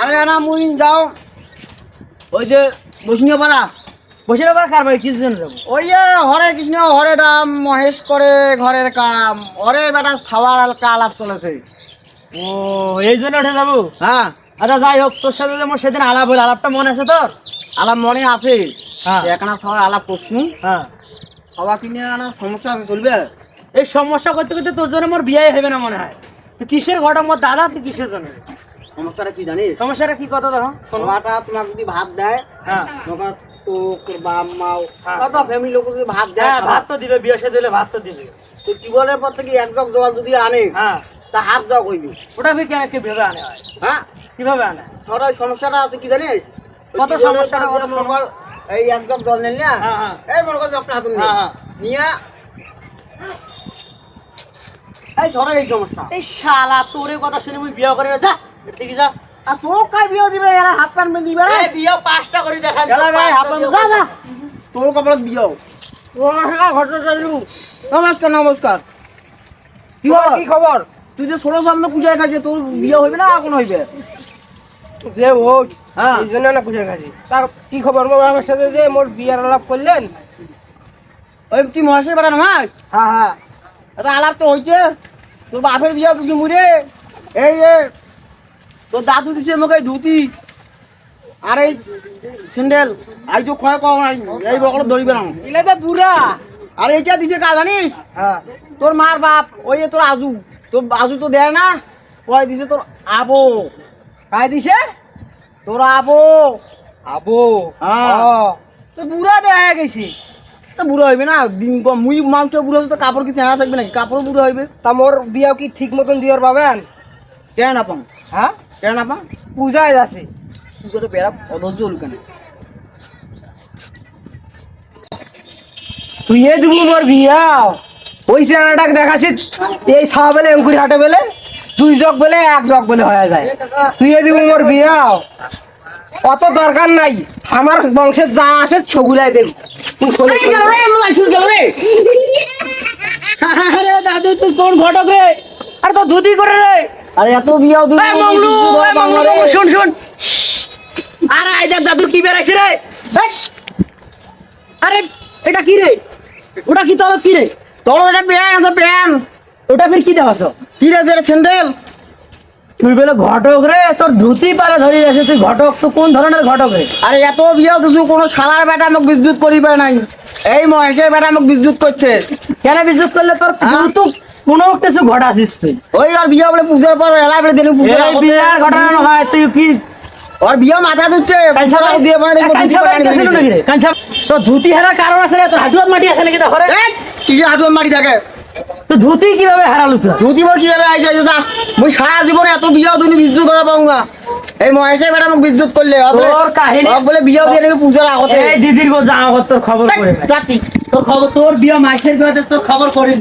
আরে না মুই যাও ওই যে বসিয়ে পাড়া কার বাড়ি? কিছু যাব? ওই যে হরে কৃষ্ণ হরে রাম মহেশ করে ঘরের কাম। হরে বেটা সাওয়ার কালাপ চলেছে। ও এই জন্য উঠে যাব? হ্যাঁ। আচ্ছা যাই হোক তোর সাথে যেমন সেদিন আলাপ হলো আলাপটা মনে আছে তোর? আলাপ মনে আছে। হ্যাঁ। সবাই আলাপ করছু। হ্যাঁ। সবাই কিনে আনা সমস্যা চলবে? এই সমস্যা করতে করতে তোর জন্য মোর বিয়ে হবে না মনে হয়। তুই কিসের ঘটা মোর দাদা তুই কিসের জন্য? সমস্যাটা কি জানিস? সমস্যাটা কি কথা দেখো সবাটা তোমাকে যদি ভাত দেয় হ্যাঁ। তোমাকে তো তোর বাপ মাও। কত ফ্যামিলি লোক যদি ভাত দেয় হ্যাঁ ভাত তো দিবে বিয়ে সাথে দিলে ভাত তো দিবে। তো কি বলে পর থেকে এক জগ জল যদি আনে হ্যাঁ। তা হাফ জগ হইবি। ওটা ভি কেন কীভাবে আনে হয়? হ্যাঁ? কীভাবে আনে? ওই সমস্যাটা আছে কি জানিস? কত সমস্যা, এই এক জগ জল নিলি না? হ্যাঁ হ্যাঁ। এই মনে কর জগটা হাতুন। নিয়ে এই সমস্যা? এই শালা তোর কথা শুনে মুই বিয়ে করে যা। যা। আর তোর কাই বিয়ে দিবে এরা হাফ প্যান্ট দিবে। এই বিয়ে পাঁচটা করে দেখান। ভাই হাফ প্যান্ট যা যা। তোর কপালত বিয়ে নমস্কার নমস্কার। কি খবর? কি খবর? তুই যে ষোলো সামনে পূজায় খাইছে তোর বিয়ে হইবে না আর কোন হইবে? যে ও হ্যাঁ। এই জন্য না পুজোর কাছে তার কি খবর মোর আমার সাথে যে মোর বিয়ার আলাপ করলেন? ওই তুই মহাশয় বেড়া নয় হ্যাঁ হ্যাঁ। আলাপ তো হইছে। তোর বাপের বিয়ে তুই মুড়ে। এই এ তোর দাদু দিছে মোক এই ধুতি। আর এই স্যান্ডেল। আই তো ক্ষয় কম নাই এই বকর ধরিবে না ইলে তো বুড়া। আর এইটা দিছে কা জানিস? হ্যাঁ। তোর মার বাপ ওই যে তোর আজু। তোর আজু তো দেয় না কয় দিছে তোর আবো। কাই দিছে? তোর আবো। আবো? হ্যাঁ। তো বুড়া দেখা গেছি। তা বুড়ো হইবে না দিন মুই বুড়ো হচ্ছে তো কাপড় কি চেনা থাকবে নাকি? কাপড় বুড়ো হইবে। তা মোর বিয়াও কি ঠিক মতন দিওর পাবেন কেন না পাম। হ্যাঁ? কেন না পাম? পূজায় যাচ্ছে। বেড়া অধৈর্য হলু কেন? তুই এ দিব মোর বিয়াও ওই চেনাটাকে দেখাচ্ছি এই ছাওয়া বেলে অঙ্কুরি হাটে বেলে দুই জগ বেলে এক জগ বেলে হয়ে যায়। তুই এ দিব মোর বিয়াও অত দরকার নাই। আমার বংশের যা আছে ছগুলাই শোনে- আরে দাদু তুই কোন ঘটক রে? আরে তো ধুতি করে রে। আরে এত বিয়াও তুই মংলু মংলু শুন শুন। আরে আই দেখ দাদুর কি বেরাইছে রে। আরে এটা কি রে? ওটা কি তলত কি রে? এটা আছে ওটা ফির কি দেওয়াছ কি এটা স্যান্ডেল? তুই বলে ঘটক রে তোর ধুতি পারে ধরে যাচ্ছে তুই ঘটক তো কোন ধরনের ঘটক রে? আরে এত বিয়াও দিছু কোনো শালার বেটা আমাকে বিদ্যুৎ করিবে নাই। এই মহেশের বেটা আমাকে বিদ্যুৎ করছে। কেন বিদ্যুৎ করলে তোর হ্যাঁ? কিন্তু কোনো কিছু ঘটাছিস তুই? ওই আর বিয়া বলে পূজার পর এলা বেড়ে দিন পূজার ঘটনা তুই কি? ওর বিয়া মাথা? কাঞ্চা তোর ধুতি হারার কারণ আছে রে তোর হাঁটুয়ার মাটি আছে নাকি দেখো রে? কি হাঁটুয়ার মারি থাকে। তো ধুতি কীভাবে হারালো তো ধুতি বল কীভাবে আইছে আইছে তা মুই সারা জীবনে এত বিয়া তুমি বিদ্যুৎ পাবো না এই মহেশে বেটা মোক বিদ্যুৎ করলে তোর কাহিনী- ও বলে বিয়াও দিয়ে নাকি পূজার আগতে। এই দিদির গো যা আমার তোর খবর করে তোর খবর তোর বিয়া মাসের বিয়াতে তোর খবর করিনি